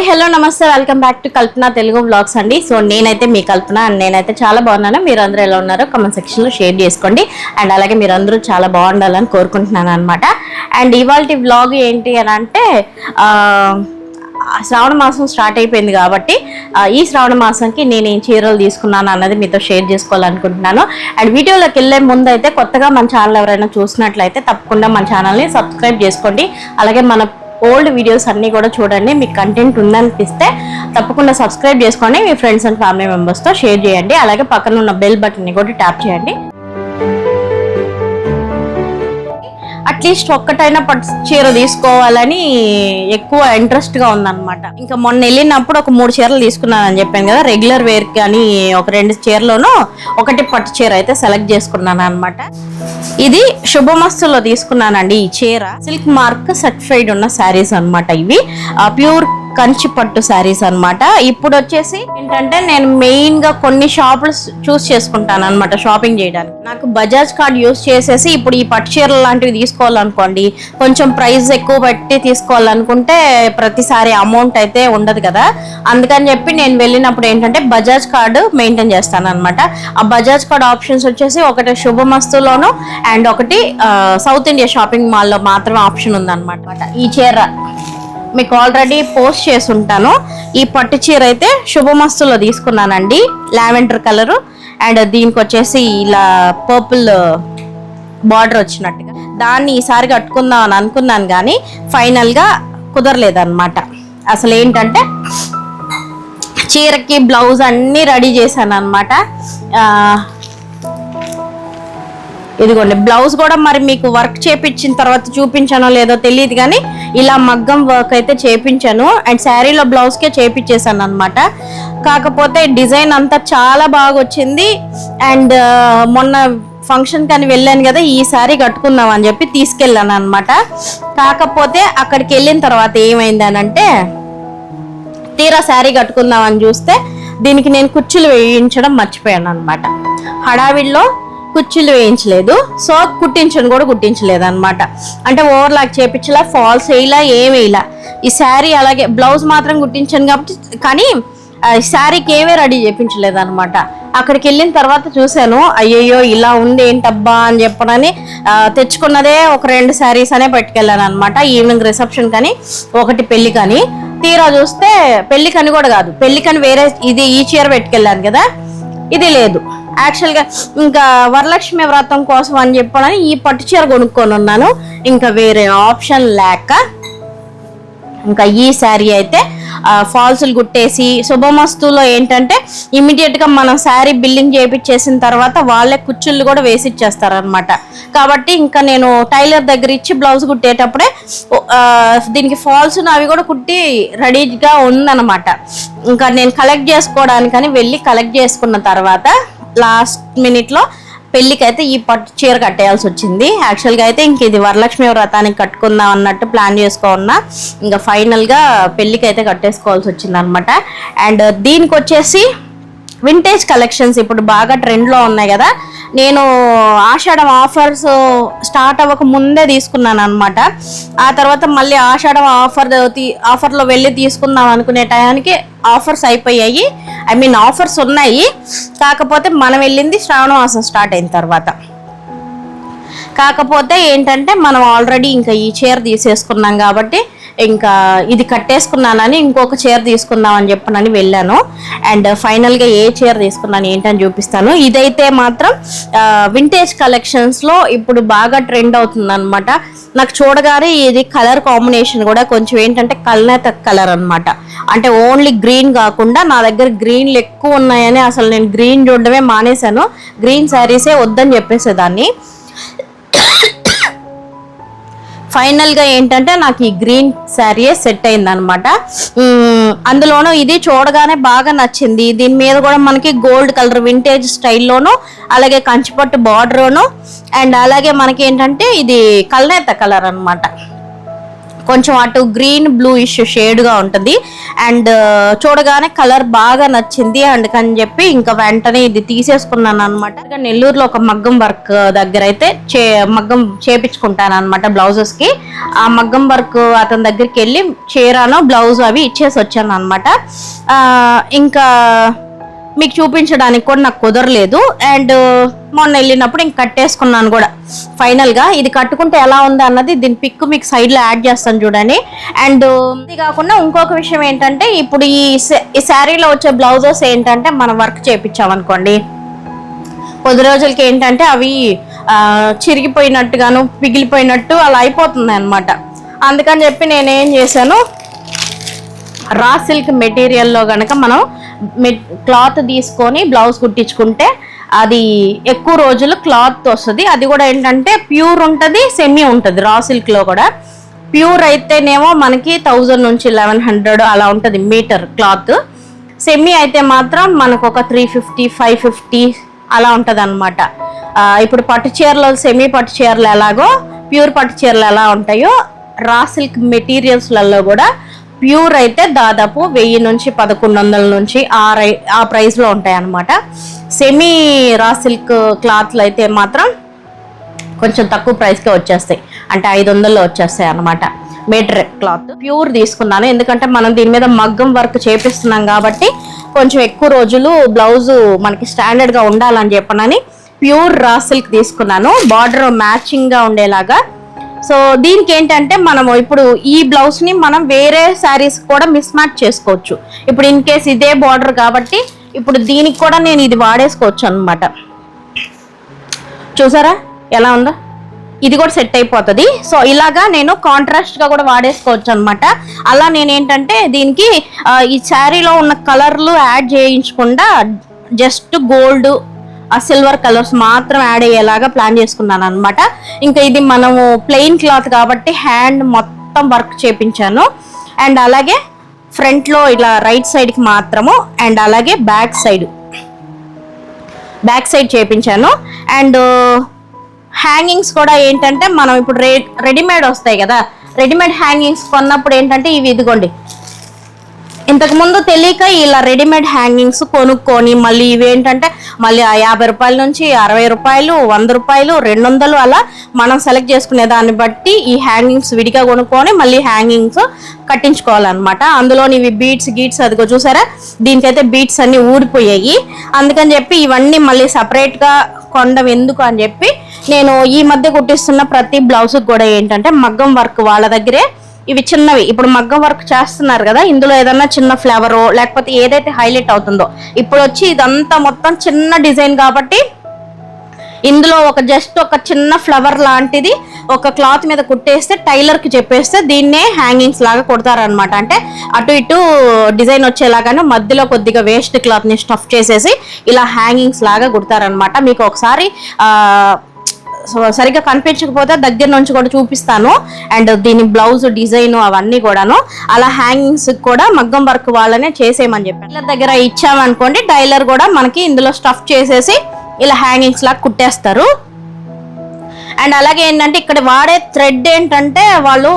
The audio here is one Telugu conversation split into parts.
హాయ్ హలో నమస్తే welcome back to Kalpana Telugu vlogs అండి. సో నేనైతే మీ కల్పన అండ్ నేనైతే చాలా బాగున్నాను. మీరు అందరూ ఎలా ఉన్నారో కామెంట్ సెక్షన్లో షేర్ చేసుకోండి. అండ్ అలాగే మీరందరూ చాలా బాగుండాలని కోరుకుంటున్నాను అనమాట అండ్ ఇవాళ బ్లాగ్ ఏంటి అని అంటే శ్రావణ మాసం స్టార్ట్ అయిపోయింది కాబట్టి ఈ శ్రావణ మాసంకి నేను ఏం చీరలు తీసుకున్నాను అన్నది మీతో షేర్ చేసుకోవాలనుకుంటున్నాను. అండ్ వీడియోలోకి వెళ్ళే ముందు అయితే కొత్తగా మన ఛానల్ ఎవరైనా చూసినట్లయితే తప్పకుండా మన ఛానల్ని సబ్స్క్రైబ్ చేసుకోండి. అలాగే మన ఓల్డ్ వీడియోస్ అన్నీ కూడా చూడండి. మీకు కంటెంట్ ఉందనిపిస్తే తప్పకుండా సబ్స్క్రైబ్ చేసుకొని మీ ఫ్రెండ్స్ అండ్ ఫ్యామిలీ మెంబర్స్తో షేర్ చేయండి. అలాగే పక్కన ఉన్న బెల్ బటన్ని కూడా ట్యాప్ చేయండి. అట్లీస్ట్ ఒక్కటైనా పట్టు చీర తీసుకోవాలని ఎక్కువ ఇంట్రెస్ట్గా ఉందన్నమాట. ఇంకా మొన్న వెళ్ళినప్పుడు ఒక మూడు చీరలు తీసుకున్నాను అని చెప్పాను కదా రెగ్యులర్ వేర్ కానీ ఒక రెండు చీరలోనూ ఒకటి పట్టు చీర అయితే సెలెక్ట్ చేసుకున్నాను అనమాట ఇది శుభమస్తులో తీసుకున్నానండి ఈ చీర. సిల్క్ మార్క్ సర్టిఫైడ్ ఉన్న శారీస్ అన్నమాట ఇవి. ప్యూర్ కంచి పట్టు శారీస్ అన్నమాట. ఇప్పుడు వచ్చేసి ఏంటంటే నేను మెయిన్గా కొన్ని షాపులు చూస్ చేసుకుంటాను అనమాట షాపింగ్ చేయడానికి. నాకు బజాజ్ కార్డ్ యూస్ చేసేసి ఇప్పుడు ఈ పట్టు చీరలు లాంటివి తీసుకోవాలనుకోండి కొంచెం ప్రైస్ ఎక్కువ పెట్టి తీసుకోవాలనుకుంటే ప్రతిసారి అమౌంట్ అయితే ఉండదు కదా. అందుకని చెప్పి నేను వెళ్ళినప్పుడు ఏంటంటే బజాజ్ కార్డు మెయింటైన్ చేస్తాను అనమాట ఆ బజాజ్ కార్డ్ ఆప్షన్స్ వచ్చేసి ఒకటి శుభమస్తులోను అండ్ ఒకటి సౌత్ ఇండియా షాపింగ్ మాల్లో మాత్రమే ఆప్షన్ ఉందన్నమాట. ఈ చీర మీకు ఆల్రెడీ పోస్ట్ చేసి ఉంటాను ఈ పట్టు చీర అయితే శుభమస్తులో తీసుకున్నానండి. లావెండర్ కలరు అండ్ దీనికి వచ్చేసి ఇలా పర్పుల్ బార్డర్ వచ్చినట్టుగా. దాన్ని ఈసారి కట్టుకుందాం అని అనుకున్నాను కానీ ఫైనల్గా కుదరలేదన్నమాట. అసలు ఏంటంటే చీరకి బ్లౌజ్ అన్నీ రెడీ చేశాను అనమాట ఇదిగోండి బ్లౌజ్ కూడా మరి మీకు వర్క్ చేపించిన తర్వాత చూపించానో లేదో తెలియదు కానీ ఇలా మగ్గం వర్క్ అయితే చేపించాను. అండ్ శారీలో బ్లౌజ్కే చేపించేసాను అనమాట కాకపోతే డిజైన్ అంతా చాలా బాగా వచ్చింది. అండ్ uh, మొన్న ఫంక్షన్ కానీ వెళ్ళాను కదా ఈ సారీ కట్టుకుందాం అని చెప్పి తీసుకెళ్ళాను అనమాట కాకపోతే అక్కడికి వెళ్ళిన తర్వాత ఏమైంది అని అంటే తీరా శారీ కట్టుకుందామని చూస్తే దీనికి నేను కుర్చీలు వేయించడం మర్చిపోయాను అనమాట హడావిడిలో కుర్చీలు వేయించలేదు. సో కుట్టించను కూడా కుట్టించలేదు అనమాట అంటే ఓవర్ లాక్ చేపించలా ఫాల్స్ వేయలా ఏం వేయలా. ఈ శారీ అలాగే బ్లౌజ్ మాత్రం కుట్టించాను కాబట్టి కానీ ఈ శారీకి ఏమీ రెడీ చేయించలేదు అనమాట అక్కడికి వెళ్ళిన తర్వాత చూశాను అయ్యయ్యో ఇలా ఉంది ఏంటబ్బా అని చెప్పనని తెచ్చుకున్నదే ఒక రెండు శారీస్ అనే పట్టుకెళ్ళాను అనమాట ఈవినింగ్ రిసెప్షన్ కానీ ఒకటి పెళ్ళి కానీ. తీరా చూస్తే పెళ్ళికని కూడా కాదు పెళ్ళికని వేరే ఇది ఈ చీర పెట్టుకెళ్ళాను కదా. ఇది లేదు. యాక్చువల్గా ఇంకా వరలక్ష్మి వ్రతం కోసం అని చెప్పాలని ఈ పట్టు చీర కొనుక్కొని ఉన్నాను. ఇంకా వేరే ఆప్షన్ లేక ఇంకా ఈ శారీ అయితే ఫాల్స్లు కుట్టేసి శుభమస్తులో ఏంటంటే ఇమీడియట్గా మనం శారీ బిల్లింగ్ చేయించేసిన తర్వాత వాళ్ళే కుచ్చుళ్ళు కూడా వేసి ఇచ్చేస్తారనమాట కాబట్టి ఇంకా నేను టైలర్ దగ్గర ఇచ్చి బ్లౌజ్ కుట్టేటప్పుడే దీనికి ఫాల్స్ అవి కూడా కుట్టి రెడీగా ఉందన్నమాట. ఇంకా నేను కలెక్ట్ చేసుకోవడానికని వెళ్ళి కలెక్ట్ చేసుకున్న తర్వాత లాస్ట్ మినిట్లో పెళ్ళికైతే ఈ పట్టు చీర కట్టేయాల్సి వచ్చింది. యాక్చువల్గా అయితే ఇంక ఇది వరలక్ష్మి వ్రతానికి కట్టుకుందాం అన్నట్టు ప్లాన్ చేసుకున్నా. ఇంకా ఫైనల్గా పెళ్ళికి అయితే కట్టేసుకోవాల్సి వచ్చింది అనమాట అండ్ దీనికి వచ్చేసి వింటేజ్ కలెక్షన్స్ ఇప్పుడు బాగా ట్రెండ్లో ఉన్నాయి కదా. నేను ఆషాఢం ఆఫర్స్ స్టార్ట్ అవ్వక ముందే తీసుకున్నాను అనమాట ఆ తర్వాత మళ్ళీ ఆషాఢం ఆఫర్ ఆఫర్లో వెళ్ళి తీసుకుందాం అనుకునే టయానికి ఆఫర్స్ అయిపోయాయి. ఐ మీన్ ఆఫర్స్ ఉన్నాయి. కాకపోతే మనం వెళ్ళింది శ్రావణ మాసం స్టార్ట్ అయిన తర్వాత. కాకపోతే ఏంటంటే మనం ఆల్రెడీ ఇంకా ఈ చీర తీసేసుకున్నాం కాబట్టి ఇంకా ఇది కట్టేసుకున్నానని ఇంకొక చీర తీసుకుందాం అని చెప్పనని వెళ్ళాను. అండ్ ఫైనల్గా ఏ చీర తీసుకున్నాను ఏంటని చూపిస్తాను. ఇదైతే మాత్రం వింటేజ్ కలెక్షన్స్లో ఇప్పుడు బాగా ట్రెండ్ అవుతుంది అనమాట నాకు చూడగానే ఇది కలర్ కాంబినేషన్ కూడా కొంచెం ఏంటంటే కల్నేత కలర్ అనమాట అంటే ఓన్లీ గ్రీన్ కాకుండా నా దగ్గర గ్రీన్లు ఎక్కువ ఉన్నాయని అసలు నేను గ్రీన్ చూడడమే మానేశాను. గ్రీన్ శారీసే వద్దని చెప్పేసేదాన్ని. ఫైనల్గా ఏంటంటే నాకు ఈ గ్రీన్ శారీయే సెట్ అయింది అనమాట అందులోనూ ఇది చూడగానే బాగా నచ్చింది. దీని మీద కూడా మనకి గోల్డ్ కలర్ వింటేజ్ స్టైల్లోను అలాగే కంచిపట్టు బార్డర్ను అండ్ అలాగే మనకి ఏంటంటే ఇది కల్నేత కలర్ అనమాట కొంచెం అటు గ్రీన్ బ్లూ ఇష్యూ షేడ్గా ఉంటుంది. అండ్ చూడగానే కలర్ బాగా నచ్చింది. అండ్ కని చెప్పి ఇంకా వెంటనే ఇది తీసేసుకున్నాను అనమాట నెల్లూరులో ఒక మగ్గం వర్క్ దగ్గర అయితే చే మగ్గం చేపించుకుంటాను అనమాట బ్లౌజెస్కి. ఆ మగ్గం వర్క్ అతని దగ్గరికి వెళ్ళి చీరాను బ్లౌజ్ అవి ఇచ్చేసి వచ్చాను అనమాట ఇంకా మీకు చూపించడానికి కూడా నాకు కుదరలేదు. అండ్ మొన్న వెళ్ళినప్పుడు ఇంక కట్టేసుకున్నాను కూడా. ఫైనల్గా ఇది కట్టుకుంటే ఎలా ఉంది అన్నది దీని పిక్ మీకు సైడ్లో యాడ్ చేస్తాను చూడండి. అండ్ ఇది కాకుండా ఇంకొక విషయం ఏంటంటే ఇప్పుడు ఈ ఈ శారీలో వచ్చే బ్లౌజెస్ ఏంటంటే మనం వర్క్ చేయించామనుకోండి కొద్ది రోజులకి ఏంటంటే అవి చిరిగిపోయినట్టుగాను పిగిలిపోయినట్టు అలా అయిపోతుంది అనమాట అందుకని చెప్పి నేనేం చేశాను రా సిల్క్ మెటీరియల్లో కనుక మనం క్లాత్ తీసుకొని బ్లౌజ్ కుట్టించుకుంటే అది ఎక్కువ రోజులు క్లాత్ వస్తుంది. అది కూడా ఏంటంటే ప్యూర్ ఉంటుంది సెమీ ఉంటుంది. రా సిల్క్లో కూడా. ప్యూర్ అయితేనేమో మనకి థౌజండ్ నుంచి లెవెన్ హండ్రెడ్ అలా ఉంటుంది మీటర్ క్లాత్. సెమీ అయితే మాత్రం మనకు ఒక త్రీ ఫిఫ్టీ ఫైవ్ ఫిఫ్టీ అలా ఉంటుంది అనమాట ఇప్పుడు పట్టు చీరలు సెమీ పట్టు చీరలు ఎలాగో ప్యూర్ పట్టు చీరలు ఎలా ఉంటాయో రా సిల్క్ మెటీరియల్స్లలో కూడా ప్యూర్ అయితే దాదాపు వెయ్యి నుంచి పదకొండు వందల నుంచి ఆ రై ఆ ప్రైస్లో ఉంటాయి అన్నమాట సెమీ రా సిల్క్ క్లాత్లు అయితే మాత్రం కొంచెం తక్కువ ప్రైస్కే వచ్చేస్తాయి. అంటే ఐదు వందల్లో వచ్చేస్తాయి అనమాట మీటర్ క్లాత్. ప్యూర్ తీసుకున్నాను. ఎందుకంటే మనం దీని మీద మగ్గం వర్క్ చేపిస్తున్నాం కాబట్టి కొంచెం ఎక్కువ రోజులు బ్లౌజు మనకి స్టాండర్డ్గా ఉండాలని చెప్పనని ప్యూర్ రా సిల్క్ తీసుకున్నాను. బార్డర్ మ్యాచింగ్గా ఉండేలాగా సో దీనికి ఏంటంటే మనము ఇప్పుడు ఈ బ్లౌజ్ని మనం వేరే శారీస్ కూడా మిస్ మ్యాచ్ చేసుకోవచ్చు. ఇప్పుడు ఇన్ కేస్ ఇదే బార్డర్ కాబట్టి ఇప్పుడు దీనికి కూడా నేను ఇది వాడేసుకోవచ్చు అనమాట చూసారా? ఎలా ఉందో? ఇది కూడా సెట్ అయిపోతుంది. సో ఇలాగా నేను కాంట్రాస్ట్గా కూడా వాడేసుకోవచ్చు అనమాట అలా నేను ఏంటంటే దీనికి ఈ శారీలో ఉన్న కలర్లు యాడ్ చేయించకుండా జస్ట్ గోల్డ్ ఆ సిల్వర్ కలర్స్ మాత్రం యాడ్ అయ్యేలాగా ప్లాన్ చేసుకున్నాను అనమాట ఇంకా ఇది మనము ప్లెయిన్ క్లాత్ కాబట్టి హ్యాండ్ మొత్తం వర్క్ చేపించాను. అండ్ అలాగే ఫ్రంట్లో ఇలా రైట్ సైడ్కి మాత్రము అండ్ అలాగే బ్యాక్ సైడ్ బ్యాక్ సైడ్ చేపించాను. అండ్ హ్యాంగింగ్స్ కూడా ఏంటంటే మనం ఇప్పుడు రెడీమేడ్ వస్తాయి కదా. రెడీమేడ్ హ్యాంగింగ్స్ కొన్నప్పుడు ఏంటంటే ఇవి ఇదిగోండి. ఇంతకు ముందు తెలియక ఇలా రెడీమేడ్ హ్యాంగింగ్స్ కొనుక్కొని మళ్ళీ ఇవేంటంటే మళ్ళీ ఆ యాభై రూపాయల నుంచి అరవై రూపాయలు వంద రూపాయలు రెండు వందలు అలా మనం సెలెక్ట్ చేసుకునే దాన్ని బట్టి ఈ హ్యాంగింగ్స్ విడిగా కొనుక్కొని మళ్ళీ హ్యాంగింగ్స్ కట్టించుకోవాలన్నమాట. అందులోని ఇవి బీట్స్ గీట్స్ అదిగో చూసారా? దీనికైతే బీట్స్ అన్నీ ఊడిపోయాయి. అందుకని చెప్పి ఇవన్నీ మళ్ళీ సపరేట్గా కొండం ఎందుకు అని చెప్పి నేను ఈ మధ్య కుట్టిస్తున్న ప్రతి బ్లౌజ్కి కూడా ఏంటంటే మగ్గం వర్క్ వాళ్ళ దగ్గరే ఇవి చిన్నవి. ఇప్పుడు మగ్గం వర్క్ చేస్తున్నారు కదా ఇందులో ఏదన్నా చిన్న ఫ్లేవర్ లేకపోతే ఏదైతే హైలైట్ అవుతుందో. ఇప్పుడు వచ్చి ఇదంతా మొత్తం చిన్న డిజైన్ కాబట్టి ఇందులో ఒక జస్ట్ ఒక చిన్న ఫ్లవర్ లాంటిది ఒక క్లాత్ మీద కుట్టేస్తే టైలర్కి చెప్పేస్తే దీన్నే హ్యాంగింగ్స్ లాగా కుడతారనమాట అంటే అటు ఇటు డిజైన్ వచ్చేలాగానే మధ్యలో కొద్దిగా వేస్ట్ క్లాత్ని స్టఫ్ చేసేసి ఇలా హ్యాంగింగ్స్ లాగా కుడతారనమాట మీకు ఒకసారి సరిగ్గా కనిపించకపోతే దగ్గర నుంచి కూడా చూపిస్తాను. అండ్ దీని బ్లౌజ్ డిజైన్ అవన్నీ కూడాను. అలా హ్యాంగింగ్స్ కూడా మగ్గం వర్క్ వాళ్ళనే చేసేయమని చెప్పి టైలర్ దగ్గర ఇచ్చామనుకోండి టైలర్ కూడా మనకి ఇందులో స్టఫ్ చేసేసి ఇలా హ్యాంగింగ్స్ లాగా కుట్టేస్తారు. అండ్ అలాగే ఏంటంటే ఇక్కడ వాడే థ్రెడ్ ఏంటంటే వాళ్ళు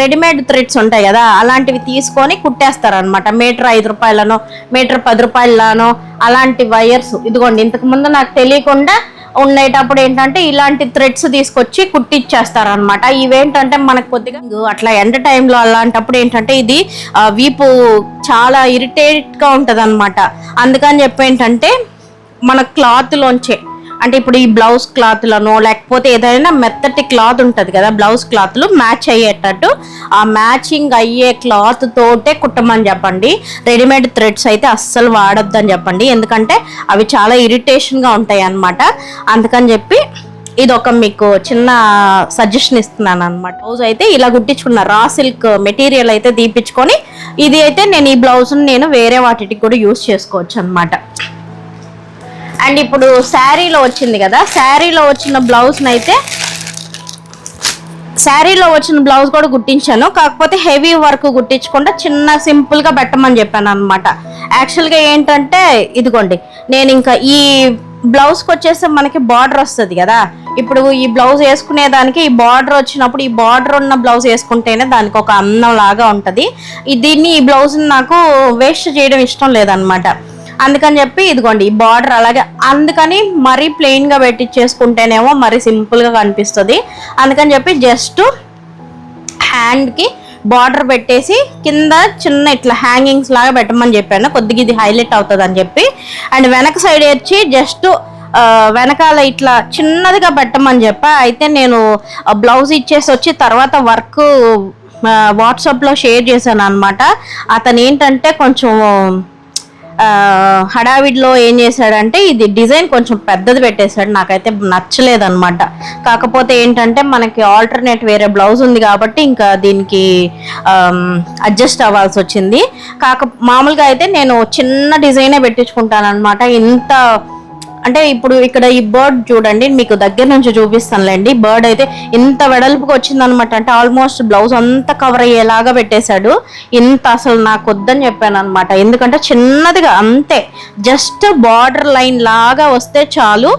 రెడీమేడ్ థ్రెడ్స్ ఉంటాయి కదా అలాంటివి తీసుకొని కుట్టేస్తారు అనమాట మీటర్ ఐదు రూపాయలనో మీటర్ పది రూపాయలనో అలాంటి వైర్స్. ఇదిగోండి ఇంతకు ముందు నాకు తెలియకుండా ఉండేటప్పుడు ఏంటంటే ఇలాంటి థ్రెడ్స్ తీసుకొచ్చి కుట్టిచ్చేస్తారు అనమాట ఇవేంటంటే మనకు కొద్దిగా అట్లా ఎండ టైంలో అలాంటప్పుడు ఏంటంటే ఇది వీపు చాలా ఇరిటేట్గా ఉంటుంది అనమాట అందుకని చెప్పి ఏంటంటే మన క్లాత్లోంచే అంటే ఇప్పుడు ఈ బ్లౌజ్ క్లాత్లను లేకపోతే ఏదైనా మెత్తటి క్లాత్ ఉంటుంది కదా బ్లౌజ్ క్లాత్లు మ్యాచ్ అయ్యేటట్టు ఆ మ్యాచింగ్ అయ్యే క్లాత్ తోటే కుట్టమని చెప్పండి. రెడీమేడ్ థ్రెడ్స్ అయితే అస్సలు వాడొద్దని చెప్పండి. ఎందుకంటే అవి చాలా ఇరిటేషన్గా ఉంటాయి అన్నమాట. అందుకని చెప్పి ఇది ఒక మీకు చిన్న సజెషన్ ఇస్తున్నాను అనమాట బ్లౌజ్ అయితే ఇలా కుట్టించుకున్న రా సిల్క్ మెటీరియల్ అయితే తీపించుకొని ఇది అయితే నేను ఈ బ్లౌజ్ నేను వేరే వాటికి కూడా యూస్ చేసుకోవచ్చు అనమాట అండ్ ఇప్పుడు శారీలో వచ్చింది కదా శారీలో వచ్చిన బ్లౌజ్ని అయితే శారీలో వచ్చిన బ్లౌజ్ కూడా కుట్టించాను. కాకపోతే హెవీ వర్క్ కుట్టించకుండా చిన్న సింపుల్గా పెట్టమని చెప్పాను అనమాట యాక్చువల్గా ఏంటంటే ఇదిగోండి నేను ఇంకా ఈ బ్లౌజ్కి వచ్చేసి మనకి బార్డర్ వస్తుంది కదా. ఇప్పుడు ఈ బ్లౌజ్ వేసుకునే దానికి ఈ బార్డర్ వచ్చినప్పుడు ఈ బార్డర్ ఉన్న బ్లౌజ్ వేసుకుంటేనే దానికి ఒక అందం లాగా ఉంటుంది. దీన్ని ఈ బ్లౌజ్ని నాకు వేస్ట్ చేయడం ఇష్టం లేదనమాట అందుకని చెప్పి ఇదిగోండి ఈ బార్డర్ అలాగే అందుకని మరీ ప్లెయిన్గా పెట్టించేసుకుంటేనేమో మరీ సింపుల్గా కనిపిస్తుంది. అందుకని చెప్పి జస్ట్ హ్యాండ్కి బార్డర్ పెట్టేసి కింద చిన్న ఇట్లా హ్యాంగింగ్స్ లాగా పెట్టమని చెప్పాను. కొద్దిగా ఇది హైలైట్ అవుతుంది అని చెప్పి. అండ్ వెనక సైడ్ వచ్చి జస్ట్ వెనకాల ఇట్లా చిన్నదిగా పెట్టమని చెప్పా. అయితే నేను బ్లౌజ్ ఇచ్చేసి వచ్చి తర్వాత వర్క్ వాట్సాప్లో షేర్ చేశాను అనమాట అతను ఏంటంటే కొంచెం హడావిడిలో ఏం చేశాడంటే ఇది డిజైన్ కొంచెం పెద్దది పెట్టేశాడు. నాకైతే నచ్చలేదు అనమాట కాకపోతే ఏంటంటే మనకి ఆల్టర్నేట్ వేరే బ్లౌజ్ ఉంది కాబట్టి ఇంకా దీనికి అడ్జస్ట్ అవ్వాల్సి వచ్చింది. కాక మామూలుగా అయితే నేను చిన్న డిజైనే పెట్టించుకుంటాను అనమాట ఇంత అంటే ఇప్పుడు ఇక్కడ ఈ బర్డ్ చూడండి మీకు దగ్గర నుంచి చూపిస్తానులేండి. బర్డ్ అయితే ఇంత వెడల్పుగా వచ్చింది అనమాట అంటే ఆల్మోస్ట్ బ్లౌజ్ అంతా కవర్ అయ్యేలాగా పెట్టేశాడు. ఇంత అసలు నాకు వద్దని చెప్పాను అనమాట ఎందుకంటే చిన్నదిగా అంతే. జస్ట్ బార్డర్ లైన్ లాగా వస్తే చాలు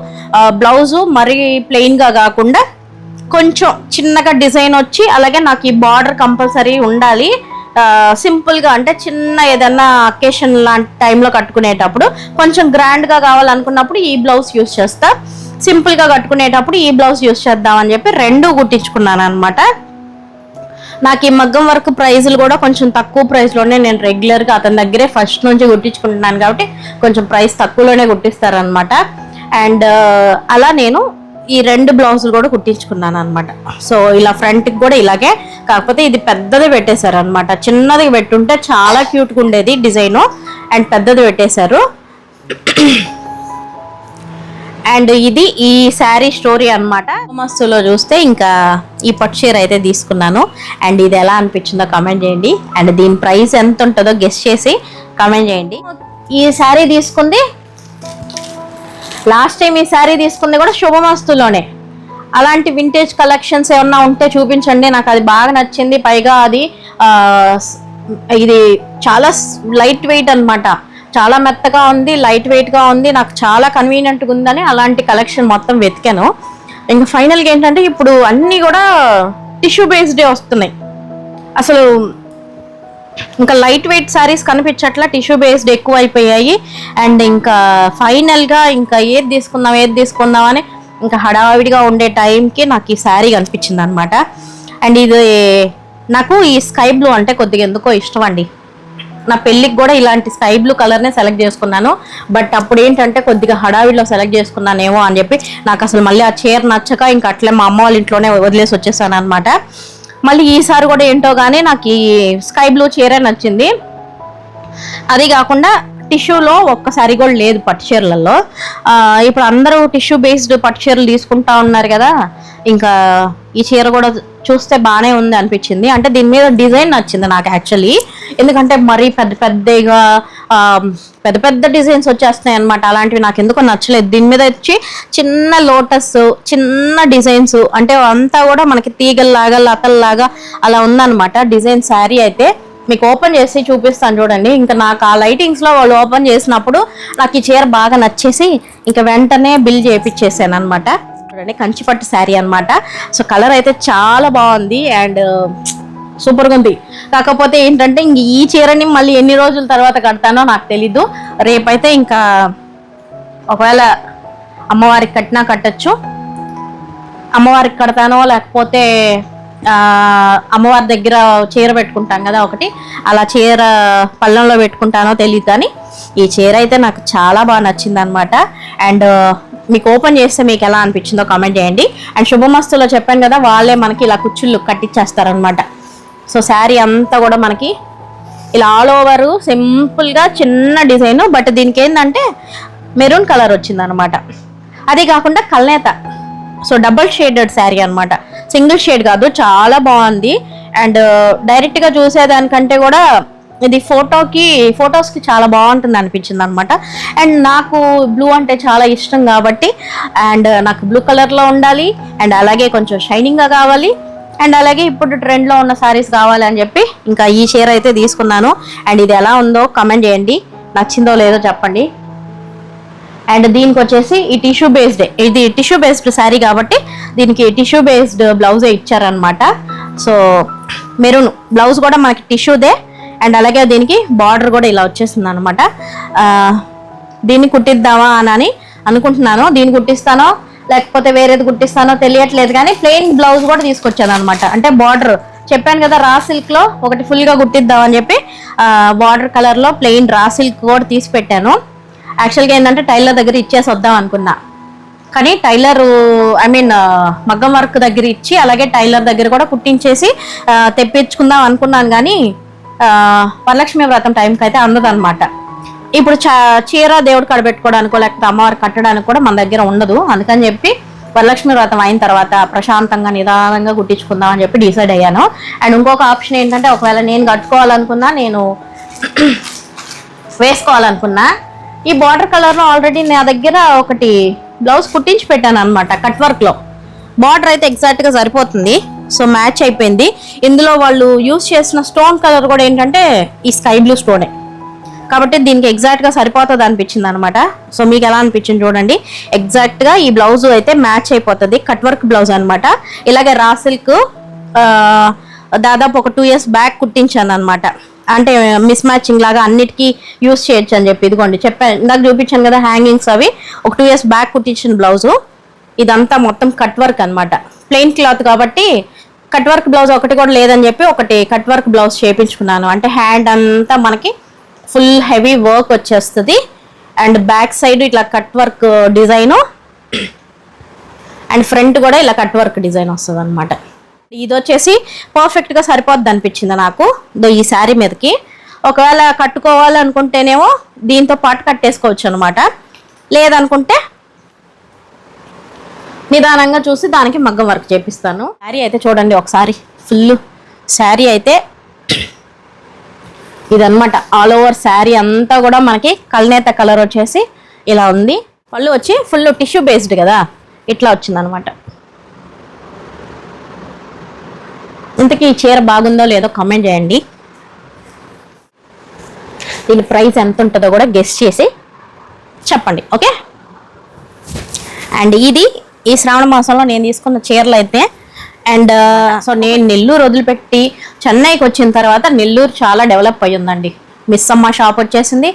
బ్లౌజు మరీ ప్లెయిన్గా కాకుండా కొంచెం చిన్నగా డిజైన్ వచ్చి అలాగే నాకు ఈ బార్డర్ కంపల్సరీ ఉండాలి. సింపుల్గా గా అంటే చిన్న ఏదైనా అకేషన్ లాంటి టైంలో కట్టుకునేటప్పుడు కొంచెం గ్రాండ్గా గా కావాలనుకున్నప్పుడు ఈ బ్లౌజ్ యూస్ చేస్తా. సింపుల్గా గా కట్టుకునేటప్పుడు ఈ బ్లౌజ్ యూస్ చేద్దామని చెప్పి రెండు కుట్టించుకున్నాను అనమాట నాకు ఈ మగ్గం వర్క్ ప్రైజులు కూడా కొంచెం తక్కువ ప్రైస్లోనే నేను రెగ్యులర్గా అతని దగ్గరే ఫస్ట్ నుంచి కుట్టించుకుంటున్నాను కాబట్టి కొంచెం ప్రైస్ తక్కువలోనే కుట్టిస్తారనమాట అండ్ అలా నేను ఈ రెండు బ్లౌజులు కూడా కుట్టించుకున్నాను అనమాట సో ఇలా ఫ్రంట్కి కూడా ఇలాగే. కాకపోతే ఇది పెద్దది పెట్టేశారు అనమాట చిన్నది పెట్టుంటే చాలా క్యూట్గా ఉండేది డిజైను. అండ్ పెద్దది పెట్టేశారు. అండ్ ఇది ఈ శారీ స్టోరీ అనమాట మస్తులో చూస్తే ఇంకా ఈ పట్టు చీర అయితే తీసుకున్నాను. అండ్ ఇది ఎలా అనిపించిందో కమెంట్ చేయండి. అండ్ దీని ప్రైస్ ఎంత ఉంటుందో గెస్ట్ చేసి కమెంట్ చేయండి. ఈ శారీ తీసుకుంది లాస్ట్ టైం ఈ శారీ తీసుకుంది కూడా శుభమస్తులోనే. అలాంటి వింటేజ్ కలెక్షన్స్ ఏమన్నా ఉంటే చూపించండి. నాకు అది బాగా నచ్చింది. పైగా అది ఇది చాలా లైట్ వెయిట్ అనమాట చాలా మెత్తగా ఉంది లైట్ వెయిట్గా ఉంది. నాకు చాలా కన్వీనియంట్గా ఉందని అలాంటి కలెక్షన్ మొత్తం వెతికాను. ఇంకా ఫైనల్గా ఏంటంటే ఇప్పుడు అన్నీ కూడా టిష్యూ బేస్డే వస్తున్నాయి. అసలు ఇంకా లైట్ వెయిట్ శారీస్ కనిపించట్లా టిష్యూ బేస్డ్ ఎక్కువ అయిపోయాయి అండ్ ఇంకా ఫైనల్గా ఇంకా ఏది తీసుకుందాం ఏది తీసుకుందాం అని ఇంకా హడావిడిగా ఉండే టైంకి నాకు ఈ శారీ కనిపించింది అనమాట అండ్ ఇది నాకు ఈ స్కై బ్లూ అంటే కొద్దిగా ఎందుకో ఇష్టం అండి. నా పెళ్ళికి కూడా ఇలాంటి స్కై బ్లూ కలర్నే సెలెక్ట్ చేసుకున్నాను. బట్ అప్పుడు ఏంటంటే కొద్దిగా హడావిడిలో సెలెక్ట్ చేసుకున్నానేమో అని చెప్పి నాకు అసలు మళ్ళీ ఆ చీర నచ్చక ఇంకా అట్లే మా అమ్మ వాళ్ళ ఇంట్లోనే వదిలేసి వచ్చేసాను అనమాట మళ్ళీ ఈసారి కూడా ఏంటో కానీ నాకు ఈ స్కై బ్లూ చీరే నచ్చింది. అది కాకుండా టిష్యూలో ఒక్కసారి కూడా లేదు పట్టు చీరలలో. ఇప్పుడు అందరూ టిష్యూ బేస్డ్ పట్టు చీరలు తీసుకుంటా ఉన్నారు కదా. ఇంకా ఈ చీర కూడా చూస్తే బాగానే ఉంది అనిపించింది. అంటే దీని మీద డిజైన్ నచ్చింది నాకు యాక్చువల్లీ. ఎందుకంటే మరీ పెద్ద పెద్దగా పెద్ద పెద్ద డిజైన్స్ వచ్చేస్తున్నాయి అనమాట అలాంటివి నాకు ఎందుకో నచ్చలేదు. దీని మీద వచ్చి చిన్న లోటస్ చిన్న డిజైన్స్ అంటే అంతా కూడా మనకి తీగల్లాగా లతల్లాగా అలా ఉందన్నమాట. డిజైన్ శారీ అయితే మీకు ఓపెన్ చేసి చూపిస్తాను చూడండి. ఇంకా నాకు ఆ లైటింగ్స్లో వాళ్ళు ఓపెన్ చేసినప్పుడు నాకు ఈ చీర బాగా నచ్చేసి ఇంకా వెంటనే బిల్ చేయించేసాను అనమాట చూడండి కంచిపట్టు శారీ అనమాట సో కలర్ అయితే చాలా బాగుంది. అండ్ సూపర్గా ఉంది. కాకపోతే ఏంటంటే ఇంక ఈ చీరని మళ్ళీ ఎన్ని రోజుల తర్వాత కడతానో నాకు తెలీదు. రేపైతే ఇంకా ఒకవేళ అమ్మవారికి కట్టినా కట్టచ్చు. అమ్మవారికి కడతానో లేకపోతే అమ్మవారి దగ్గర చీర పెట్టుకుంటాం కదా ఒకటి. అలా చీర పళ్ళంలో పెట్టుకుంటానో తెలియదు కానీ ఈ చీర అయితే నాకు చాలా బాగా నచ్చింది అనమాట అండ్ మీకు ఓపెన్ చేస్తే మీకు ఎలా అనిపించిందో కామెంట్ చేయండి. అండ్ శుభమస్తులో చెప్పాను కదా వాళ్ళే మనకి ఇలా కుచ్చుళ్ళు కట్టించేస్తారనమాట సో శారీ అంతా కూడా మనకి ఇలా ఆల్ ఓవర్ సింపుల్గా చిన్న డిజైన్ బట్ దీనికి ఏంటంటే మెరూన్ కలర్ వచ్చింది అనమాట కాకుండా కల్నేత. సో డబుల్ షేడెడ్ శారీ అనమాట సింగిల్ షేడ్ కాదు చాలా బాగుంది. అండ్ డైరెక్ట్గా చూసేదానికంటే కూడా ఇది ఫోటోకి ఫొటోస్కి చాలా బాగుంటుంది అనిపించింది అనమాట అండ్ నాకు బ్లూ అంటే చాలా ఇష్టం కాబట్టి అండ్ నాకు బ్లూ కలర్లో ఉండాలి. అండ్ అలాగే కొంచెం షైనింగ్గా కావాలి. అండ్ అలాగే ఇప్పుడు ట్రెండ్లో ఉన్న సారీస్ కావాలని చెప్పి ఇంకా ఈ చీర అయితే తీసుకున్నాను. అండ్ ఇది ఎలా ఉందో కమెంట్ చేయండి. నచ్చిందో లేదో చెప్పండి. అండ్ దీనికి వచ్చేసి ఈ టిష్యూ బేస్డ్ ఇది టిష్యూ బేస్డ్ శారీ కాబట్టి దీనికి టిష్యూ బేస్డ్ బ్లౌజే ఇచ్చారనమాట సో మెరూన్ బ్లౌజ్ కూడా మనకి టిష్యూదే అండ్ అలాగే దీనికి బార్డర్ కూడా ఇలా వచ్చేసింది అనమాట దీన్ని కుట్టిద్దామా అని అని అనుకుంటున్నాను. దీన్ని కుట్టిస్తానో లేకపోతే వేరేది కుట్టిస్తానో తెలియట్లేదు కానీ ప్లెయిన్ బ్లౌజ్ కూడా తీసుకొచ్చాను అనమాట అంటే బార్డర్ చెప్పాను కదా రా సిల్క్లో ఒకటి ఫుల్గా కుట్టిద్దామని చెప్పి బార్డర్ కలర్లో ప్లెయిన్ రా సిల్క్ కూడా తీసి పెట్టాను. యాక్చువల్గా ఏంటంటే టైలర్ దగ్గర ఇచ్చేసి వద్దాం అనుకున్నా. కానీ టైలర్ ఐ మీన్ మగ్గం వర్క్ దగ్గర ఇచ్చి అలాగే టైలర్ దగ్గర కూడా కుట్టించేసి తెప్పించుకుందాం అనుకున్నాను కానీ వరలక్ష్మి వ్రతం టైంకి అయితే అందదన్నమాట. ఇప్పుడు చీర దేవుడు కడబెట్టుకోవడానికో లేకపోతే అమ్మవారు కట్టడానికి కూడా మన దగ్గర ఉండదు. అందుకని చెప్పి వరలక్ష్మి వ్రతం అయిన తర్వాత ప్రశాంతంగా నిదానంగా కుట్టించుకుందాం అని చెప్పి డిసైడ్ అయ్యాను. అండ్ ఇంకొక ఆప్షన్ ఏంటంటే ఒకవేళ నేను కట్టుకోవాలనుకున్నా నేను వేసుకోవాలనుకున్నా ఈ బార్డర్ కలర్లో ఆల్రెడీ నా దగ్గర ఒకటి బ్లౌజ్ కుట్టించి పెట్టాను అనమాట కట్ వర్క్లో. బార్డర్ అయితే ఎగ్జాక్ట్గా సరిపోతుంది. సో మ్యాచ్ అయిపోయింది. ఇందులో వాళ్ళు యూస్ చేసిన స్టోన్ కలర్ కూడా ఏంటంటే ఈ స్కై బ్లూ స్టోనే కాబట్టి దీనికి ఎగ్జాక్ట్గా సరిపోతుంది అనిపించింది అనమాట సో మీకు ఎలా అనిపించింది చూడండి. ఎగ్జాక్ట్గా ఈ బ్లౌజ్ అయితే మ్యాచ్ అయిపోతుంది. కట్ వర్క్ బ్లౌజ్ అనమాట ఇలాగే రా సిల్క్ దాదాపు ఒక టూ ఇయర్స్ బ్యాక్ కుట్టించాను అనమాట అంటే మిస్ మ్యాచింగ్ లాగా అన్నిటికీ యూస్ చేయొచ్చు అని చెప్పి ఇదిగోండి. చెప్పాను ఇందాక చూపించాను కదా హ్యాంగింగ్స్ అవి. ఒక టూ ఇయర్స్ బ్యాక్ కుట్టించిన బ్లౌజు ఇదంతా మొత్తం కట్ వర్క్ అనమాట ప్లెయిన్ క్లాత్ కాబట్టి కట్ వర్క్ బ్లౌజ్ ఒకటి కూడా లేదని చెప్పి ఒకటి కట్ వర్క్ బ్లౌజ్ చేయించుకున్నాను అంటే హ్యాండ్ అంతా మనకి ఫుల్ హెవీ వర్క్ వచ్చేస్తుంది. అండ్ బ్యాక్ సైడ్ ఇట్లా cut work design. And front కూడా ఇలా కట్ వర్క్ డిజైన్ వస్తుంది అనమాట ఇది వచ్చేసి పర్ఫెక్ట్గా సరిపోద్ది అనిపించింది నాకు దో ఈ శారీ మీదకి. ఒకవేళ కట్టుకోవాలనుకుంటేనేమో దీంతో పాటు కట్టేసుకోవచ్చు అనమాట లేదనుకుంటే నిదానంగా చూసి దానికి మగ్గం వర్క్ చేపిస్తాను. శారీ అయితే చూడండి ఒకసారి ఫుల్ శారీ అయితే ఇదన్నమాట. ఆల్ ఓవర్ శారీ అంతా కూడా మనకి కల్నేత కలర్ వచ్చేసి ఇలా ఉంది. పళ్ళు వచ్చి ఫుల్ టిష్యూ బేస్డ్ కదా. ఇట్లా వచ్చింది అనమాట ఇంతకీ ఈ చీర బాగుందో లేదో కమెంట్ చేయండి. దీని ప్రైస్ ఎంత ఉంటుందో కూడా గెస్ట్ చేసి చెప్పండి ఓకే అండ్ ఇది ఈ శ్రావణ మాసంలో నేను తీసుకున్న చీరలు అయితే అండ్ సో నేను నెల్లూరు వదిలిపెట్టి చెన్నైకి వచ్చిన తర్వాత నెల్లూరు చాలా డెవలప్ అయ్యి ఉందండి మిస్ అమ్మ షాప్ వచ్చేసింది.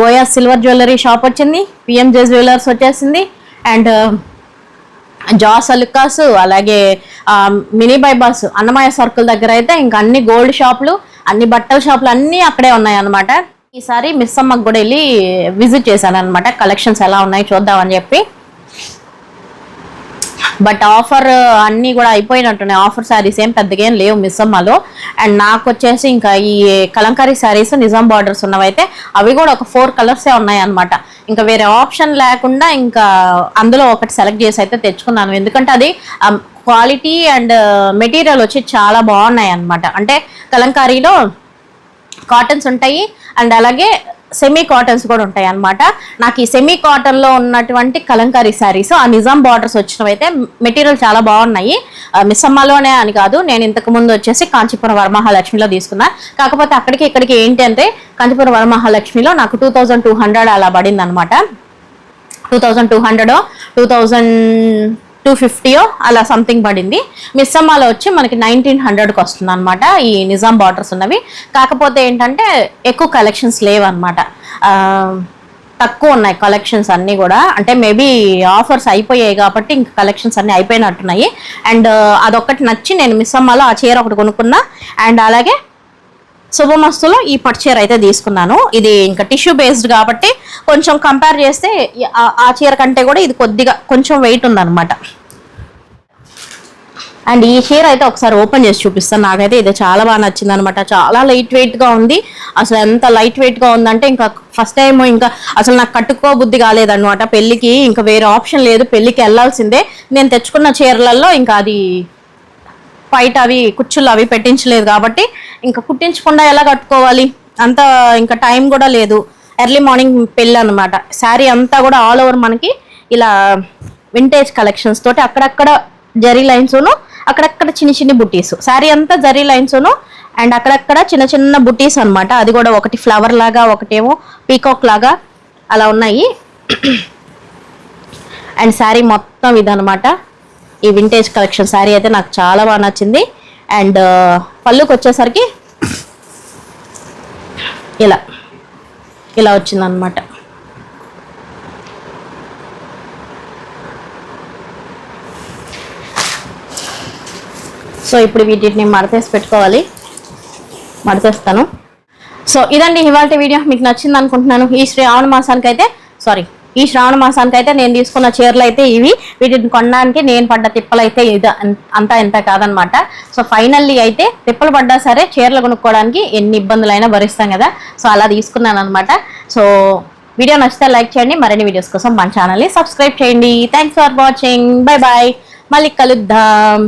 గోయా సిల్వర్ జ్యువెలరీ షాప్ వచ్చింది. పిఎంజే జ్యువెలర్స్ వచ్చేసింది. అండ్ జాస్ అలుకాస్ అలాగే మినీ బైబాస్ అన్నమయ్య సర్కిల్ దగ్గర అయితే ఇంకా అన్ని గోల్డ్ షాపులు అన్ని బట్టల షాపులు అన్నీ అక్కడే ఉన్నాయి అన్నమాట ఈసారి మిస్ అమ్మకి కూడా వెళ్ళి విజిట్ చేశాను అనమాట కలెక్షన్స్ ఎలా ఉన్నాయి చూద్దామని చెప్పి. బట్ ఆఫర్ uh, అన్నీ కూడా అయిపోయినట్టున్నాయి. ఆఫర్ శారీస్ ఏం పెద్దగా ఏం లేవు మిస్ అమ్మలో. అండ్ నాకు వచ్చేసి ఇంకా ఈ కలంకారీ శారీస్ నిజాం బార్డర్స్ ఉన్నవైతే అవి కూడా ఒక ఫోర్ కలర్సే ఉన్నాయి అనమాట ఇంకా వేరే ఆప్షన్ లేకుండా ఇంకా అందులో ఒకటి సెలెక్ట్ చేసి అయితే తెచ్చుకున్నాను. ఎందుకంటే అది క్వాలిటీ అండ్ మెటీరియల్ వచ్చి చాలా బాగున్నాయి అనమాట అంటే కలంకారీలో కాటన్స్ ఉంటాయి. అండ్ అలాగే సెమీ కాటన్స్ కూడా ఉంటాయి అనమాట నాకు ఈ సెమీ కాటన్లో ఉన్నటువంటి కలంకారీ శారీస్ ఆ నిజాం బార్డర్స్ వచ్చినవైతే మెటీరియల్ చాలా బాగున్నాయి. మిస్సమ్మలోనే అని కాదు నేను ఇంతకు ముందు వచ్చేసి కాంచీపురం వరమహాలక్ష్మిలో తీసుకున్నా. కాకపోతే అక్కడికి ఇక్కడికి ఏంటి అంటే కాంచీపురం వరమహాలక్ష్మిలో నాకు టూ థౌజండ్ టూ హండ్రెడ్ అలా పడింది అనమాట two thousand two hundred two thousand two ఫిఫ్టీయో అలా సంథింగ్ పడింది. మిస్సమ్మాలో వచ్చి మనకి నైన్టీన్ హండ్రెడ్కి వస్తుంది అనమాట ఈ నిజాం బార్డర్స్ ఉన్నవి. కాకపోతే ఏంటంటే ఎక్కువ కలెక్షన్స్ లేవన్నమాట. తక్కువ ఉన్నాయి కలెక్షన్స్ అన్నీ కూడా. అంటే మేబీ ఆఫర్స్ అయిపోయాయి కాబట్టి ఇంక కలెక్షన్స్ అన్నీ అయిపోయినట్టున్నాయి. అండ్ అదొక్కటి నచ్చి నేను మిస్సమ్మాలో ఆ చీర ఒకటి కొనుక్కున్నా. అండ్ అలాగే శుభమస్తులో ఈ పట్టు చీర అయితే తీసుకున్నాను. ఇది ఇంకా టిష్యూ బేస్డ్ కాబట్టి కొంచెం కంపేర్ చేస్తే ఆ- చీర కంటే కూడా ఇది కొద్దిగా కొంచెం వెయిట్ ఉందన్నమాట. అండ్ ఈ చీర అయితే ఒకసారి ఓపెన్ చేసి చూపిస్తాను. నాకైతే ఇది చాలా బాగా నచ్చింది అనమాట చాలా లైట్ వెయిట్గా ఉంది. అసలు ఎంత లైట్ వెయిట్గా ఉందంటే ఇంకా ఫస్ట్ టైం ఇంకా అసలు నాకు కట్టుకో బుద్ధి కాలేదన్నమాట. పెళ్ళికి ఇంకా వేరే ఆప్షన్ లేదు. పెళ్ళికి వెళ్ళాల్సిందే. నేను తెచ్చుకున్న చీరలలో ఇంకా అది పైట అవి కుచ్చులు అవి పెట్టించలేదు కాబట్టి ఇంకా కుట్టించకుండా ఎలా కట్టుకోవాలి? అంత ఇంకా టైం కూడా లేదు. ఎర్లీ మార్నింగ్ పెళ్ళి అనమాట శారీ అంతా కూడా ఆల్ ఓవర్ మనకి ఇలా వింటేజ్ కలెక్షన్స్ తోటి అక్కడక్కడ జరీ లైన్స్ను అక్కడక్కడ చిన్న చిన్న బుట్టీస్. శారీ అంతా జరీ లైన్స్ను అండ్ అక్కడక్కడ చిన్న చిన్న బుట్టీస్ అనమాట అది కూడా ఒకటి ఫ్లవర్ లాగా ఒకటేమో పీకాక్ లాగా అలా ఉన్నాయి. అండ్ శారీ మొత్తం ఇదనమాట ఈ వింటేజ్ కలెక్షన్ శారీ అయితే నాకు చాలా బాగా నచ్చింది. అండ్ uh, పళ్ళుకి వచ్చేసరికి ఇలా ఇలా వచ్చిందనమాట సో ఇప్పుడు వీటిని మడతేసి పెట్టుకోవాలి. మడతేస్తాను. సో ఇదండి ఇవాళ వీడియో. మీకు నచ్చింది అనుకుంటున్నాను ఈ శ్రావణ మాసానికి అయితే సారీ ఈ శ్రావణ మాసానికి అయితే నేను తీసుకున్న చీరలు అయితే ఇవి. వీటిని కొనడానికి నేను పడ్డ తిప్పలు అయితే ఇది అంతా ఇంత కాదనమాట. సో ఫైనల్లీ అయితే తిప్పలు పడ్డా సరే చీరలు కొనుక్కోవడానికి ఎన్ని ఇబ్బందులైనా భరిస్తాం కదా. సో అలా తీసుకున్నాను అనమాట సో వీడియో నచ్చితే లైక్ చేయండి. మరిన్ని వీడియోస్ కోసం మన ఛానల్ని సబ్స్క్రైబ్ చేయండి. Thanks for watching bye bye మళ్ళీ కలుద్దాం.